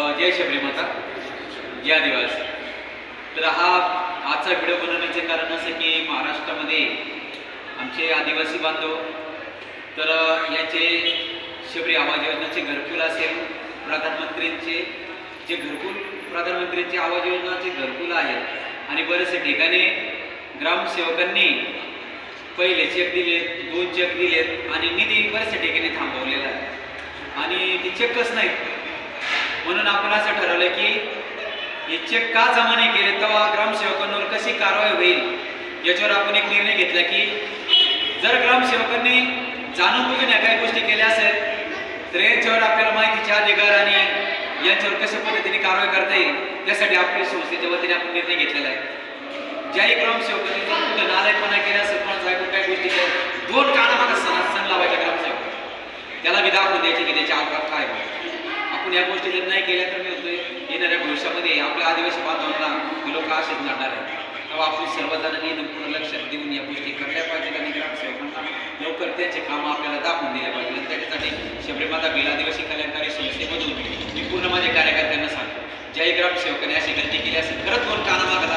जय शबरीमाता या जय आदिवासी. तर हा आजचा व्हिडिओ बनवण्याचे कारण असं की महाराष्ट्रामध्ये आमचे आदिवासी बांधव तर याचे शबरी आवाज योजनाचे घरकुल असेल प्रधानमंत्र्यांचे जे घरकुल प्रधानमंत्र्यांचे आवाज योजनाचे घरकुल आहेत आणि बरेचसे ठिकाणी ग्रामसेवकांनी पहिले चेक दिले दोन चेक दिलेत आणि निधी बऱ्याचशा ठिकाणी थांबवलेला आहे. आणि ते चेकच नाहीत. म्हणून आपण असं ठरवलं की हे चेक का जमा नाही केले तेव्हा ग्रामसेवकांवर कशी कारवाई होईल? याच्यावर आपण एक निर्णय घेतला की जर ग्रामसेवकांनी जाणून बुजून या काही गोष्टी केल्या असेल तर यांच्यावर आपल्याला माहितीचे अधिकार आणि यांच्यावर कशा पद्धतीने कारवाई करता येईल त्यासाठी आपल्या संस्थेच्या वतीने आपण निर्णय घेतलेला आहे. ज्याही ग्रामसेवकांनी जर कुठं नालायकपणा केला सरपंच ऐकून काही गोष्टी केल्या दोन कानामागा सणा सण लावायच्या ग्रामसेवक त्याला मी दाखवून द्यायचे की त्याच्या अपघात काय? आपण या गोष्टी जर नाही केल्या तर मी होतोय येणाऱ्या भविष्यामध्ये आपल्या आदिवासी बांधवांना हे लोक असेच नडणार आहेत. तेव्हा आपण सर्वजणांनी पूर्ण लक्ष देऊन या गोष्टी करल्या पाहिजेत आणि ग्रामसेवकांना लवकर त्याचे कामं आपल्याला दाखवून दिल्या पाहिजे त्याच्यासाठी शबरीमाता बिल आदिवासी कल्याणकारी संस्थेमधून मी पूर्ण माझ्या कार्यकर्त्यांना सांगतो ज्याही ग्रामसेवकाने अशी गलती केली असेल खरंच दोन कानामागाला